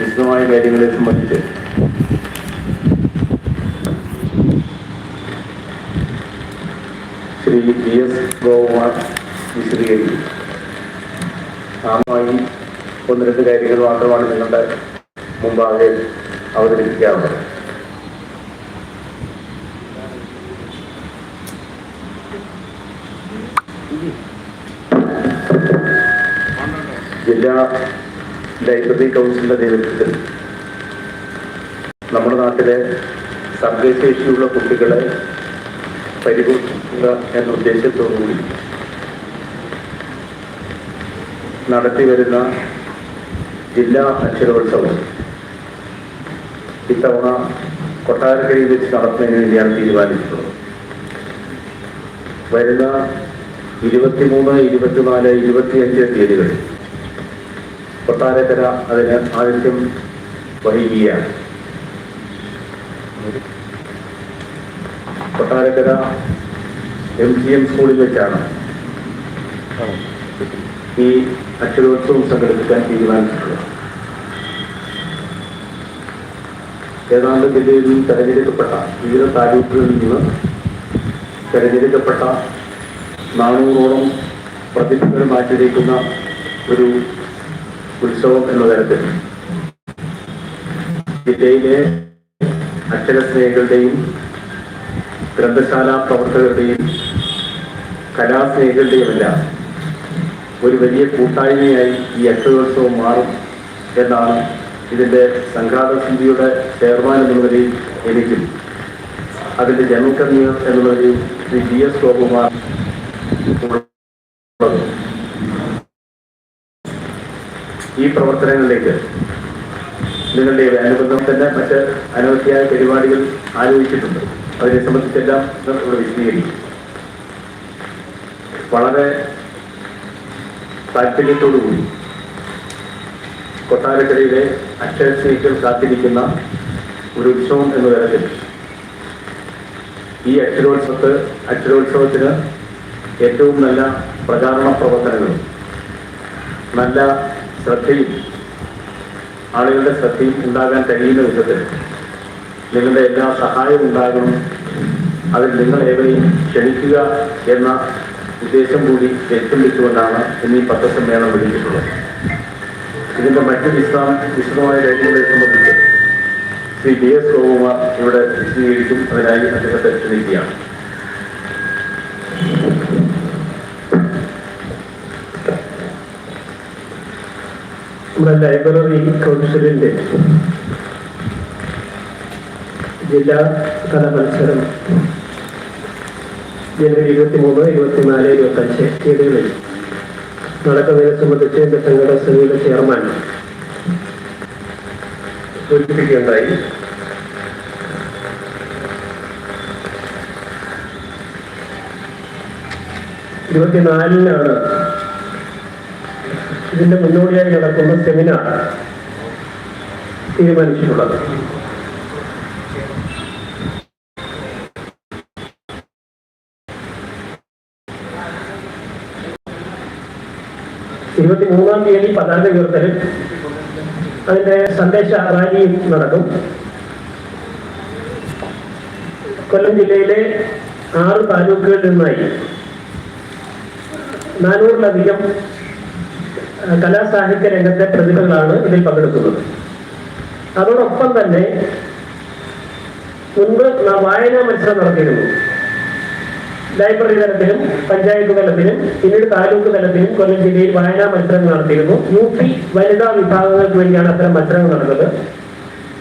വിശദമായ കാര്യങ്ങളെ സംബന്ധിച്ച്. ശ്രീ വി എസ് ഗോകുമാർ വിശദീകരിച്ചു. ആമായി ഒന്ന് രണ്ട് കാര്യങ്ങൾ മാത്രമാണ് നിങ്ങളുടെ മുമ്പാകെ അവതരിപ്പിക്കാറുള്ളത്. ജില്ലാ ലൈബ്രറി കൗൺസിലിന്റെ നേതൃത്വത്തിൽ നമ്മുടെ നാട്ടിലെ സർഗശേഷിയുള്ള കുട്ടികളെ പരിപോഷിക്കുക എന്ന ഉദ്ദേശത്തോടുകൂടി നടത്തി വരുന്ന ജില്ലാ അക്ഷരോത്സവം ഇത്തവണ കൊട്ടാരക്കരയിൽ വെച്ച് നടത്തുന്നതിന് വേണ്ടിയാണ് തീരുമാനിച്ചിട്ടുള്ളത് വരുന്ന ഇരുപത്തിമൂന്ന് ഇരുപത്തിനാല് ഇരുപത്തിയഞ്ച് തീയതികളിൽ കൊട്ടാരക്കര അതിന് ആവശ്യം വഹിക്കുകയാണ്. കൊട്ടാരക്കര എം ജി എം സ്കൂളിൽ വെച്ചാണ് ഈ അക്ഷരോത്സവം സംഘടിപ്പിക്കാൻ തീരുമാനിച്ചിട്ടുള്ളത്. ഏതാണ്ട് ജില്ലയിൽ നിന്ന് തെരഞ്ഞെടുക്കപ്പെട്ട വിവിധ താലൂക്കുകളിൽ നിന്ന് തെരഞ്ഞെടുക്കപ്പെട്ട നാനൂറോളം പ്രതിഭകൾ മാറ്റിവെക്കുന്ന ഒരു ഉത്സവം എന്ന തരത്തിൽ ജില്ലയിലെ അക്ഷരസ്നേഹികളുടെയും ഗ്രന്ഥശാല പ്രവർത്തകരുടെയും കലാസ്നേഹികളുടെയും എല്ലാം ഒരു വലിയ കൂട്ടായ്മയായി ഈ അക്ഷരോത്സവം മാറും എന്നാണ് ഇതിന്റെ സംഘാത സമിതിയുടെ ചെയർമാൻ എന്ന എനിക്കും അതിന്റെ general convener Shri G S Gopakumar ഉള്ളത്. ഈ പ്രവർത്തനങ്ങളിലേക്ക് നിങ്ങളുടെ അനുബന്ധം തന്നെ മറ്റ് അനവധിയായ പരിപാടികൾ ആലോചിച്ചിട്ടുണ്ട്. അതിനെ സംബന്ധിച്ചെല്ലാം ഇവിടെ വിശദീകരിക്കും. വളരെ താല്പര്യത്തോടുകൂടി കൊട്ടാരക്കരയിലെ അക്ഷരസ്നേഹികൾ കാത്തിരിക്കുന്ന ഒരു ഉത്സവം എന്ന തരത്തിൽ ഈ അക്ഷരോത്സവത്ത് അക്ഷരോത്സവത്തിന് ഏറ്റവും നല്ല പ്രചാരണ പ്രവർത്തനങ്ങളും നല്ല ശ്രദ്ധയും ആളുകളുടെ ശ്രദ്ധയും ഉണ്ടാകാൻ കഴിയുന്ന വിധത്തിൽ നിങ്ങളുടെ എല്ലാ സഹായവും ഉണ്ടാകണം. അതിൽ നിങ്ങൾ ഏവരെയും ക്ഷണിക്കുക എന്ന ഉദ്ദേശം കൂടി ലക്ഷ്യം ഇന്ന് ഈ പത്രസമ്മേളനം വിളിച്ചിട്ടുള്ളത്. ഇതിന്റെ മറ്റു വിശദം വിശദമായ കാര്യങ്ങളെ സംബന്ധിച്ച് ശ്രീ ഡി എസ് ഗോകുമാർ ഇവിടെ വിശദീകരിക്കും. അതിനായി അദ്ദേഹത്തെ ക്ഷണിക്കുകയാണ്. നമ്മുടെ ലൈബ്രറി കൗൺസിലിന്റെ ജില്ലാ തല മത്സരം ജനുവരി ഇരുപത്തി ഇരുപത്തിമൂന്ന് ഇരുപത്തിനാല് ഇരുപത്തഞ്ച് തീയതികളിൽ നടക്കുന്നതിനെ സംബന്ധിച്ച് എന്റെ സംഘടന സമിതിയുടെ ചെയർമാൻ സൂചിപ്പിക്കുകയുണ്ടായി. ഇരുപത്തിനാലിനാണ് ഇതിന്റെ മുന്നോടിയായി നടക്കുന്ന സെമിനാർ തീരുമാനിച്ചിട്ടുള്ളത്. ഇരുപത്തി മൂന്നാം തീയതി പതാക ഉയർത്തലും അതിന്റെ സന്ദേശ റാലിയും നടക്കും. കൊല്ലം ജില്ലയിലെ ആറ് താലൂക്കുകളിൽ നിന്നായി നാനൂറിലധികം കലാസാഹിത്യ രംഗത്തെ പ്രതിഭകളാണ് ഇതിൽ പങ്കെടുക്കുന്നത്. അതോടൊപ്പം തന്നെ മുൻപ് നാം വായനാ മത്സരം നടത്തിയിരുന്നു. ലൈബ്രറി തലത്തിലും പഞ്ചായത്ത് തലത്തിലും പിന്നീട് താലൂക്ക് തലത്തിലും കൊല്ലം ജില്ലയിൽ വായനാ മത്സരങ്ങൾ നടത്തിയിരുന്നു. യു പി വനിതാ വിഭാഗങ്ങൾക്ക് വേണ്ടിയാണ് അത്തരം മത്സരങ്ങൾ നടന്നത്.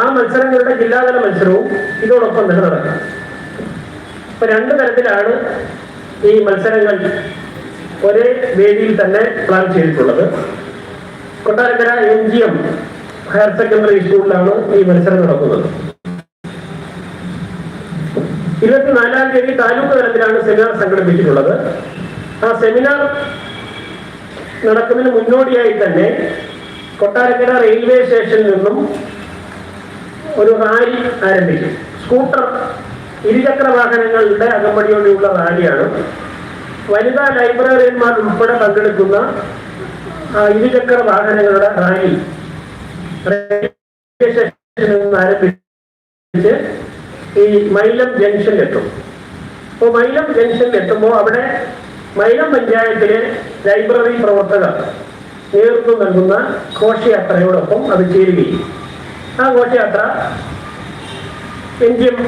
ആ മത്സരങ്ങളുടെ ജില്ലാതല മത്സരവും ഇതോടൊപ്പം തന്നെ നടക്കാം. ഇപ്പൊ രണ്ട് തരത്തിലാണ് ഈ മത്സരങ്ങൾ ഒരേ വേദിയിൽ തന്നെ പ്ലാൻ ചെയ്തിട്ടുള്ളത്. Kottarakkara M G M higher secondary സ്കൂളിലാണ് ഈ മത്സരം നടക്കുന്നത്. ഇരുപത്തിനാലാം തീയതി താലൂക്ക് തലത്തിലാണ് സെമിനാർ സംഘടിപ്പിച്ചിട്ടുള്ളത്. ആ സെമിനാർ നടക്കുന്നതിന് മുന്നോടിയായി തന്നെ കൊട്ടാരക്കര റെയിൽവേ സ്റ്റേഷനിൽ നിന്നും ഒരു റാലി ആരംഭിക്കും. സ്കൂട്ടർ ഇരുചക്ര വാഹനങ്ങളുടെ അകമ്പടിയോടെയുള്ള റാലിയാണ് വനിതാ ലൈബ്രറിയന്മാർ ഉൾപ്പെടെ പങ്കെടുക്കുന്ന ഇരുചക്ര വാഹനങ്ങളുടെ റാലി. സ്റ്റേഷനിൽ നിന്ന് ആരംഭിച്ച് ഈ മൈലം ജംഗ്ഷനിലെത്തും അപ്പോൾ മൈലം ജംഗ്ഷനിലെത്തുമ്പോൾ അവിടെ മൈലം പഞ്ചായത്തിലെ ലൈബ്രറി പ്രവർത്തകർ നേതൃത്വം നൽകുന്ന ഘോഷയാത്രയോടൊപ്പം അത് ചേരുകയും. ആ ഘോഷയാത്ര എൻ ജി എം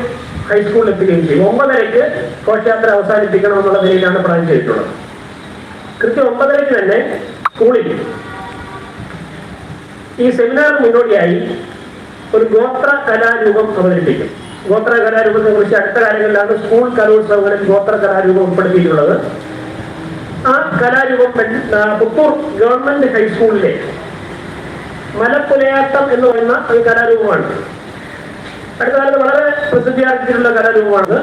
ഹൈസ്കൂളിൽ എത്തുകയും ചെയ്യും. ഒമ്പതരയ്ക്ക് ഘോഷയാത്ര അവസാനിപ്പിക്കണം എന്നുള്ള നിലയിലാണ് പ്ലാൻ ചെയ്തിട്ടുള്ളത്. കൃത്യം ഒമ്പതരയ്ക്ക് തന്നെ സ്കൂളിൽ ഈ സെമിനാറിന് മുന്നോടിയായി ഒരു ഗോത്ര കലാരൂപം അവതരിപ്പിക്കും. ഗോത്ര കലാരൂപത്തെ കുറിച്ച് അടുത്ത കാലങ്ങളിലാണ് സ്കൂൾ കലോത്സവങ്ങളിൽ ഗോത്ര കലാരൂപം ഉൾപ്പെടുത്തിയിട്ടുള്ളത്. ആ കലാരൂപം പുത്തൂർ ഗവൺമെന്റ് ഹൈസ്കൂളിലെ മലപ്പുലയാട്ടം എന്ന് പറയുന്ന ഒരു കലാരൂപമാണ്. അടുത്ത കാലത്ത് വളരെ പ്രസിദ്ധിയാർജിച്ചിട്ടുള്ള കലാരൂപമാണ്.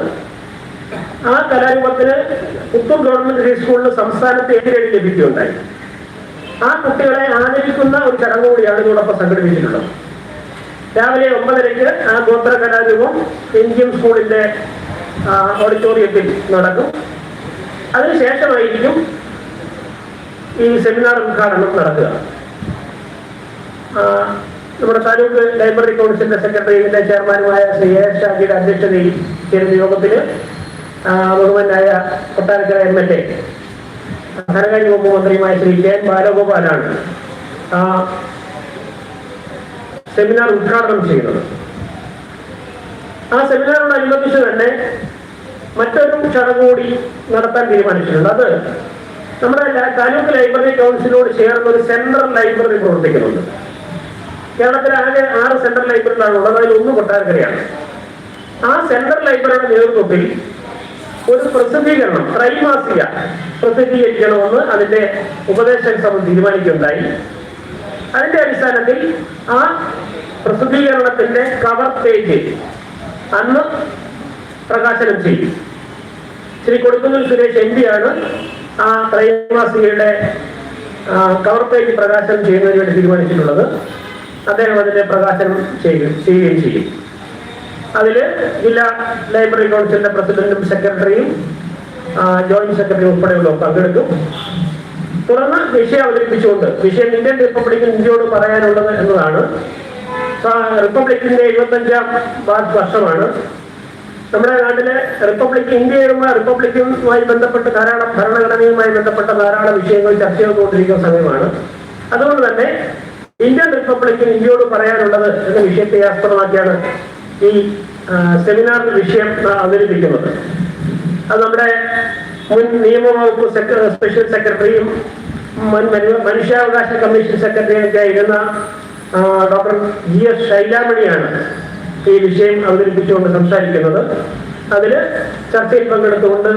ആ കലാരൂപത്തിന് പുത്തൂർ ഗവൺമെന്റ് ഹൈ സ്കൂളിൽ സംസ്ഥാനത്ത് എതിരടി ലഭിക്കുകയുണ്ടായി. ആ കുട്ടികളെ ആദരിക്കുന്ന ഒരു ചടങ്ങ് കൂടിയാണ് ഇതോടൊപ്പം സംഘടിപ്പിച്ചിട്ടുള്ളത്. രാവിലെ ഒമ്പതരയ്ക്ക് ആ ഗോത്ര കലാരൂപം ഇന്ത്യൻ സ്കൂളിന്റെ ഓഡിറ്റോറിയത്തിൽ നടക്കും. അതിനുശേഷമായിരിക്കും ഈ സെമിനാർ ഉദ്ഘാടനം നടക്കുക. നമ്മുടെ താലൂക്ക് ലൈബ്രറി കൗൺസിലിന്റെ സെക്രട്ടറി ഇതിന്റെ ചെയർമാനുമായ ശ്രീ എസ് ഷാജിയുടെ അധ്യക്ഷതയിൽ ചേരുന്ന യോഗത്തിൽ ബഹുമാനായ കൊട്ടാരക്കര എം എൽ എ ധനകാര്യ വകുപ്പ് മന്ത്രിയുമായ ശ്രീ കെ ബാലഗോപാലാണ് സെമിനാർ ഉദ്ഘാടനം ചെയ്യുന്നത്. ആ സെമിനാറിനോടനുബന്ധിച്ച് തന്നെ മറ്റൊരു ചടങ്ങ് കൂടി നടത്താൻ തീരുമാനിച്ചിട്ടുണ്ട്. അത് നമ്മുടെ താലൂക്ക് ലൈബ്രറി കൗൺസിലോട് ചേർന്ന് ഒരു സെൻട്രൽ ലൈബ്രറി പ്രവർത്തിക്കുന്നുണ്ട്. കേരളത്തിലെ ആകെ ആറ് സെൻട്രൽ ലൈബ്രറികളാണ് ഉള്ളത്. അതിൽ ഒന്ന് കൊട്ടാരക്കരയാണ്. ആ സെൻട്രൽ ലൈബ്രറിയുടെ നേതൃത്വത്തിൽ ഒരു പ്രസിദ്ധീകരണം ത്രൈമാസിക പ്രസിദ്ധീകരിക്കണമെന്ന് അതിന്റെ ഉപദേശക സമിതി തീരുമാനിക്കുകയുണ്ടായി. അതിന്റെ അടിസ്ഥാനത്തിൽ ആ പ്രസിദ്ധീകരണത്തിന്റെ കവർ പേജ് അന്ന് പ്രകാശനം ചെയ്യും ശ്രീ കൊടുക്കുന്നിൽ സുരേഷ് എം പിയാണ് ആ ത്രൈമാസികയുടെ കവർ പേജ് പ്രകാശനം ചെയ്യുന്നതിന് വേണ്ടി തീരുമാനിച്ചിട്ടുള്ളത്. അദ്ദേഹം അതിന്റെ പ്രകാശനം ചെയ്യും ചെയ്യുകയും ചെയ്യും. അതിൽ ജില്ലാ ലൈബ്രറി കൗൺസിലിന്റെ പ്രസിഡന്റും സെക്രട്ടറിയും ജോയിന്റ് സെക്രട്ടറി ഉൾപ്പെടെയുള്ളവർ പങ്കെടുക്കും. തുടർന്ന് വിഷയം അവതരിപ്പിച്ചുകൊണ്ട് വിഷയം ഇന്ത്യൻ റിപ്പബ്ലിക്കിൽ ഇന്ത്യയോട് പറയാനുള്ളത് എന്നതാണ്. റിപ്പബ്ലിക്കിന്റെ എഴുപത്തഞ്ചാം വാർഷ- വർഷമാണ്. നമ്മുടെ നാട്ടിലെ റിപ്പബ്ലിക് ഇന്ത്യയുമായി റിപ്പബ്ലിക്കുമായി ബന്ധപ്പെട്ട് ധാരാളം ഭരണഘടനയുമായി ബന്ധപ്പെട്ട ധാരാളം വിഷയങ്ങൾ ചർച്ച ചെയ്തുകൊണ്ടിരിക്കുന്ന സമയമാണ്. അതുകൊണ്ട് തന്നെ ഇന്ത്യൻ റിപ്പബ്ലിക്കിന് ഇന്ത്യയോട് പറയാനുള്ളത് എന്ന വിഷയത്തെ ആസ്പദമാക്കിയാണ് ഈ സെമിനാറിന്റെ വിഷയം അവതരിപ്പിക്കുന്നത്. അത് നമ്മുടെ മുൻ നിയമവകുപ്പ് സ്പെഷ്യൽ സെക്രട്ടറിയും മനുഷ്യാവകാശ കമ്മീഷൻ സെക്രട്ടറിയും ഒക്കെ ആയിരുന്ന ഡോക്ടർ ജി എസ് ശൈലാമണിയാണ് ഈ വിഷയം അവതരിപ്പിച്ചുകൊണ്ട് സംസാരിക്കുന്നത്. അതിൽ ചർച്ചയിൽ പങ്കെടുത്തുകൊണ്ട്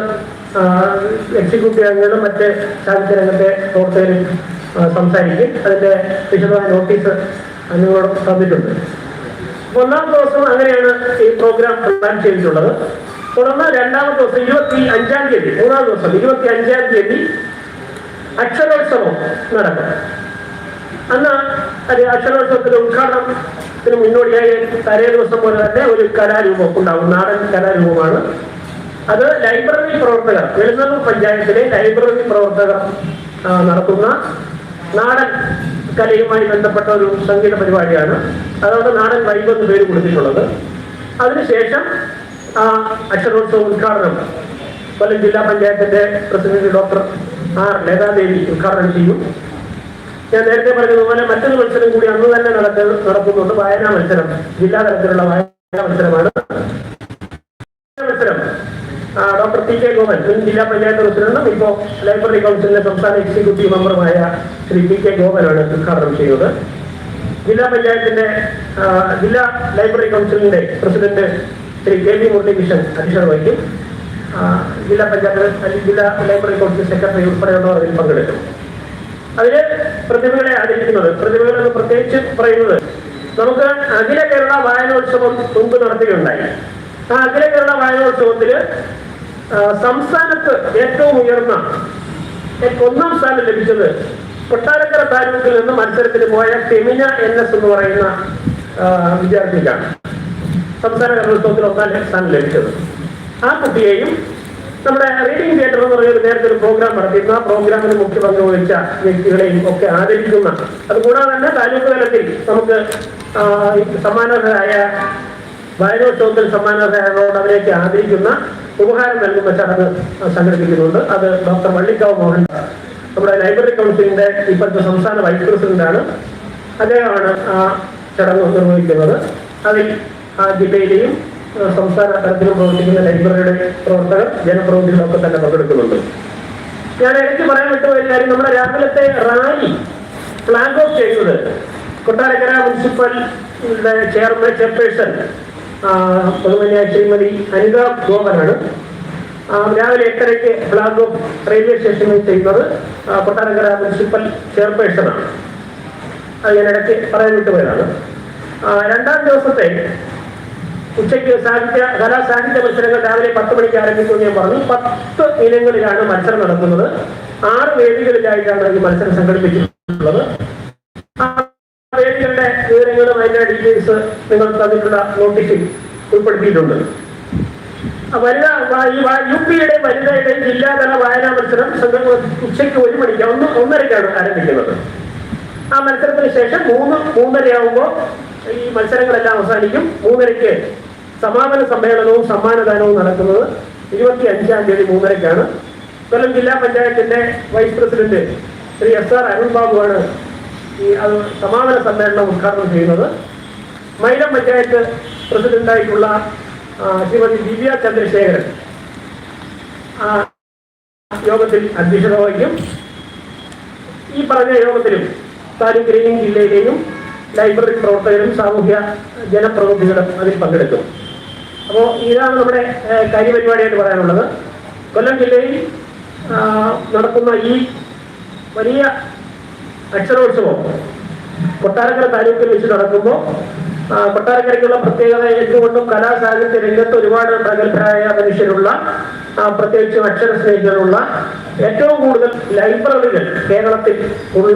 എക്സിക്യൂട്ടീവ് അംഗങ്ങളും മറ്റ് സാഹിത്യരംഗത്തെ പ്രവർത്തകരും ആ, സംസാരിക്കും. അതിന്റെ വിശദമായ നോട്ടീസ് നിങ്ങളോട് തന്നിട്ടുണ്ട്. ഒന്നാം ദിവസം അങ്ങനെയാണ് ഈ പ്രോഗ്രാം പ്ലാൻ ചെയ്തിട്ടുള്ളത്. തുടർന്ന് രണ്ടാമത്തെ ദിവസം ഇരുപത്തി അഞ്ചാം തീയതി മൂന്നാം ദിവസം ഇരുപത്തി അഞ്ചാം തീയതി അക്ഷരോത്സവം നടക്കും. അന്ന് അത് അക്ഷരോത്സവത്തിന്റെ ഉദ്ഘാടനത്തിന് മുന്നോടിയായി തലേ ദിവസം പോലെ തന്നെ ഒരു കലാരൂപം ഉണ്ടാവും നാടൻ കലാരൂപമാണ്. അത് ലൈബ്രറി പ്രവർത്തകർ വെളുന്നൂർ പഞ്ചായത്തിലെ ലൈബ്രറി പ്രവർത്തകർ നടത്തുന്ന നാടൻ കലയുമായി ബന്ധപ്പെട്ട ഒരു സംഗീത പരിപാടിയാണ്. അതുകൊണ്ട് നാടൻ വൈബ് എന്ന് പേര് കൊടുത്തിട്ടുള്ളത്. അതിനുശേഷം ആ അക്ഷരോത്സവ ഉദ്ഘാടനം കൊല്ലം ജില്ലാ പഞ്ചായത്തിന്റെ പ്രസിഡന്റ് ഡോക്ടർ ആർ ലതാദേവി ഉദ്ഘാടനം ചെയ്യും. ഞാൻ നേരത്തെ പറഞ്ഞതുപോലെ മറ്റൊരു മത്സരം കൂടി അന്ന് തന്നെ നടക്കുന്നുണ്ട്. വായനാ മത്സരം. ജില്ലാ തലത്തിലുള്ള വായനാ മത്സരമാണ്. ഡോക്ടർ പി കെ ഗോപൻ മുൻ ജില്ലാ പഞ്ചായത്ത് പ്രസിഡന്റും ഇപ്പോൾ ലൈബ്രറി കൗൺസിലിന്റെ സംസ്ഥാന എക്സിക്യൂട്ടീവ് മെമ്പറുമായ ശ്രീ പി കെ ഗോപനാണ് ഉദ്ഘാടനം ചെയ്തത് ജില്ലാ പഞ്ചായത്തിന്റെ ജില്ലാ ലൈബ്രറി കൗൺസിലിന്റെ president Shri K V Muralikrishnan അധ്യക്ഷത വഹിക്കും. ജില്ലാ പഞ്ചായത്ത് ജില്ലാ ലൈബ്രറി കൗൺസിൽ സെക്രട്ടറി ഉൾപ്പെടെയുള്ളവർ അതിൽ പങ്കെടുക്കും. അതിൽ പ്രതിഭകളെ ആദരിക്കുന്നത് പ്രതിഭകളെന്ന് പ്രത്യേകിച്ച് പറയുന്നത് നമുക്ക് അഖില കേരള വായനോത്സവം മുൻപ് നടത്തുകയുണ്ടായി. ആ അഖില കേരള വായനോത്സവത്തിൽ സംസ്ഥാനത്ത് ഏറ്റവും ഉയർന്ന ഒന്നാം സ്ഥാനം ലഭിച്ചത് കൊട്ടാരക്കര താലൂക്കിൽ നിന്ന് മത്സരത്തിന് പോയ ഫെമിന എൻ എസ് എന്ന് പറയുന്ന വിദ്യാർത്ഥിക്കാണ്. സംസ്ഥാന കലോത്സവത്തിൽ ഒന്നാം സ്ഥാനം ലഭിച്ചത്. ആ കുട്ടിയെയും നമ്മുടെ റീഡിംഗ് തിയേറ്റർ എന്ന് പറയുന്ന നേരത്തെ ഒരു പ്രോഗ്രാം നടത്തിയിരുന്നു. ആ പ്രോഗ്രാമിന് മുഖ്യ പങ്ക് വഹിച്ച വ്യക്തികളെയും ഒക്കെ ആദരിക്കുന്ന. അതുകൂടാതെ തന്നെ താലൂക്ക് തലത്തിൽ നമുക്ക് ആ, ഈ സമ്മാനർഹരായ വായനോത്സവത്തിൽ അവരേക്ക് ആദരിക്കുന്ന ഉപഹാരം നൽകുന്ന ചടങ്ങ് സംഘടിപ്പിക്കുന്നുണ്ട്. അത് ഡോക്ടർ വള്ളിക്കാവ് മോഹൻ നമ്മുടെ ലൈബ്രറി കൗൺസിലിന്റെ ഇപ്പോഴത്തെ സംസ്ഥാന വൈസ് പ്രസിഡന്റാണ്. അദ്ദേഹമാണ് ആ ചടങ്ങ് നിർവഹിക്കുന്നത്. അതിൽ ആ ജില്ലയിലെയും സംസ്ഥാന തലത്തിലും പ്രവർത്തിക്കുന്ന ലൈബ്രറിയുടെ പ്രവർത്തകർ ജനപ്രതിനിധികളൊക്കെ തന്നെ പങ്കെടുക്കുന്നുണ്ട്. ഞാൻ എനിക്ക് പറയാൻ വിട്ട ഒരു കാര്യം നമ്മുടെ രാവിലത്തെ റാലി ഫ്ലാഗ് ഓഫ് ചെയ്തത് കൊട്ടാരക്കര മുനിസിപ്പൽ ചെയർമാൻ ചെയർപേഴ്സൺ ബഹുമാന്യ ശ്രീമതി അനിത ഗോപനാണ്. രാവിലെ എട്ടരയ്ക്ക് ഫ്ലാഗ് ഓഫ് റെയിൽവേ സ്റ്റേഷനിൽ ചെയ്യുന്നത് കൊട്ടാരക്കര മുനിസിപ്പൽ ചെയർപേഴ്സണാണ്. അത് ഞാൻ ഇടയ്ക്ക് പറയാൻ വിട്ടുപോയതാണ്. രണ്ടാം ദിവസത്തെ ഉച്ചയ്ക്ക് സാഹിത്യ കലാ സാഹിത്യ മത്സരങ്ങൾ രാവിലെ പത്ത് മണിക്ക് ആരംഭിക്കുമെന്ന് ഞാൻ പറഞ്ഞു. പത്ത് ഇനങ്ങളിലാണ് മത്സരം നടക്കുന്നത്. ആറ് വേദികളിലായിട്ടാണ് ഈ മത്സരം സംഘടിപ്പിച്ചിട്ടുള്ളത്. വിവരങ്ങളും അതിന്റെ ഡീറ്റെയിൽസ് നിങ്ങൾ തന്നിട്ടുള്ള നോട്ടീസിൽ ഉൾപ്പെടുത്തിയിട്ടുണ്ട്. യു പിയുടെ വനിതയുടെ ജില്ലാതല വായനാ മത്സരം സംഘം ഉച്ചയ്ക്ക് ഒരു മണിക്ക് ഒന്ന് ഒന്നരയ്ക്കാണ് ആരംഭിക്കുന്നത്. ആ മത്സരത്തിന് ശേഷം മൂന്ന് മൂന്നരയാവുമ്പോൾ ഈ മത്സരങ്ങളെല്ലാം അവസാനിക്കും. മൂന്നരയ്ക്ക് സമാപന സമ്മേളനവും സമ്മാനദാനവും നടക്കുന്നത് ഇരുപത്തി അഞ്ചാം തീയതി മൂന്നരയ്ക്കാണ്. കൊല്ലം ജില്ലാ പഞ്ചായത്തിന്റെ vice president Shri S R Arun ബാബുവാണ് ഈ സമാപന സമ്മേളനം ഉദ്ഘാടനം ചെയ്യുന്നത് മൈലം പഞ്ചായത്ത് പ്രസിഡന്റായിട്ടുള്ള ശ്രീമതി ദിവ്യ ചന്ദ്രശേഖരൻ. യോഗത്തിൽ അധ്യക്ഷത വഹിക്കും ഈ പറഞ്ഞ യോഗത്തിലും താലൂക്കിലെയും ജില്ലയിലെയും ലൈബ്രറി പ്രവർത്തകരും സാമൂഹ്യ ജനപ്രതിനിധികളും അതിൽ പങ്കെടുക്കും. അപ്പോൾ ഇതാണ് നമ്മുടെ കാര്യപരിപാടിയായിട്ട് പറയാനുള്ളത്. കൊല്ലം ജില്ലയിൽ നടക്കുന്ന ഈ വലിയ അക്ഷരോത്സവം കൊട്ടാരക്കര താലൂക്കിൽ വെച്ച് നടക്കുമ്പോൾ കൊട്ടാരക്കരയ്ക്കുള്ള പ്രത്യേകത എന്തുകൊണ്ടും കലാസാഹിത്യ രംഗത്ത് ഒരുപാട് പ്രഗത്ഭരായ മനുഷ്യരുള്ള ആ, അക്ഷര സ്നേഹികളുള്ള ഏറ്റവും കൂടുതൽ ലൈബ്രറികൾ കേരളത്തിൽ ഉള്ള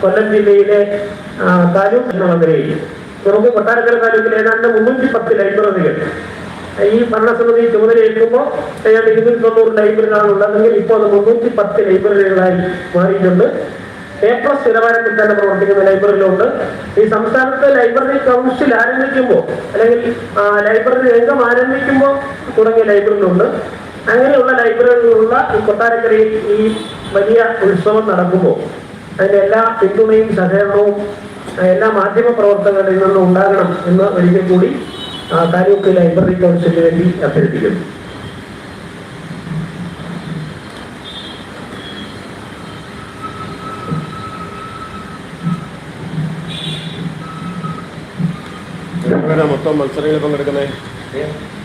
കൊല്ലം ജില്ലയിലെ താലൂക്ക് എന്ന നിലയിൽ നമുക്ക് കൊട്ടാരക്കര താലൂക്കിൽ ഏതാണ്ട് മുന്നൂറ്റി പത്ത് ലൈബ്രറികൾ. ഈ ഭരണസമിതി ചുമതലയേൽക്കുമ്പോൾ ഏതാണ്ട് ഇരുന്നൂറ്റി തൊണ്ണൂറ് ലൈബ്രറികളാണ് ഉള്ളതെങ്കിൽ ഇപ്പോൾ അത് മുന്നൂറ്റി പത്ത് ലൈബ്രറികളായി മാറിയിട്ടുണ്ട്. പ്ലസ് നിലവാരത്തിൽ തന്നെ പ്രവർത്തിക്കുന്ന ലൈബ്രറികളുണ്ട് ഈ സംസ്ഥാനത്തെ ലൈബ്രറി കൗൺസിൽ ആരംഭിക്കുമ്പോൾ അല്ലെങ്കിൽ ലൈബ്രറി രംഗം ആരംഭിക്കുമ്പോൾ തുടങ്ങിയ ലൈബ്രറികളുണ്ട് അങ്ങനെയുള്ള ലൈബ്രറികളുള്ള ഈ കൊട്ടാരക്കരയിൽ ഈ വലിയ ഉത്സവം നടക്കുമ്പോൾ അതിന്റെ എല്ലാ പിന്തുണയും സഹകരണവും എല്ലാ മാധ്യമ പ്രവർത്തകരുടെ നിന്നും ഉണ്ടാകണം എന്ന് ഒരിക്കൽ കൂടി താലൂക്ക് ലൈബ്രറി കൗൺസിലിന് വേണ്ടി അഭ്യർത്ഥിക്കുന്നു. എങ്ങനെ മൊത്തം മത്സരങ്ങളിൽ പങ്കെടുക്കുന്നത്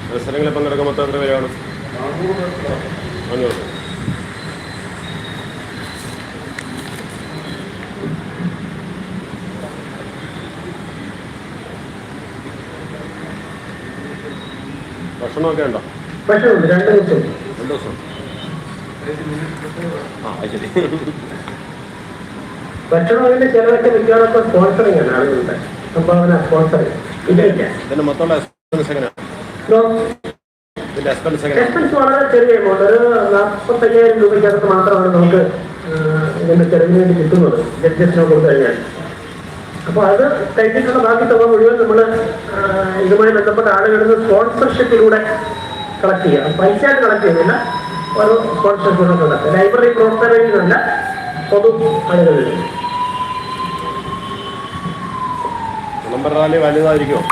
മത്സരങ്ങളിൽ പങ്കെടുക്കാൻ മൊത്തം എത്ര പേരാണ്? അഞ്ഞൂറ്. ഭക്ഷണമൊക്കെ ഉണ്ടോ? രണ്ട് ദിവസം. രണ്ട് ദിവസം. ആ ശരി. ഭക്ഷണം അതിന്റെ ചിലതൊക്കെ മിക്കവാറൊക്കെ സ്പോൺസറിങ് ആണ് ആളുകളുടെ സംഭാവന സ്പോൺസറിങ് ഇതിന്റെ മൊത്തമുള്ള എക്സ്പെൻസ് എങ്ങനെയാണ് ഇതിന്റെ എക്സ്പെൻസ് എങ്ങനെയാണ് എക്സ്പെൻസ് വളരെ ചെറിയ എമൗണ്ട് ഒരു നാൽപ്പത്തയ്യായിരം രൂപയ്ക്കകത്ത് മാത്രമാണ് നമുക്ക് ഇതിന്റെ ചെലവിന് വേണ്ടി കിട്ടുന്നത് ജഡ്ജസ്റ്റിനെ കൊടുത്തു കഴിഞ്ഞാൽ. അപ്പൊ അത് കഴിഞ്ഞിട്ടുള്ള ബാക്കി തുക മുഴുവൻ നമ്മൾ ഇതുമായി ബന്ധപ്പെട്ട ആളുകളിൽ നിന്ന് സ്പോൺസർഷിപ്പിലൂടെ കളക്ട് ചെയ്യാം. പൈസ ആയിട്ട് കളക്ട് ചെയ്യുന്നില്ല ഒരു സ്പോൺസർഷിപ്പിലൂടെ കളക്ട് ലൈബ്രറി പ്രോത്സാഹിപ്പിക്കുന്നില്ല പൊതു ആളുകളിൽ നിന്ന്. നമ്പർ നാല് വലുതായിരിക്കുമോ?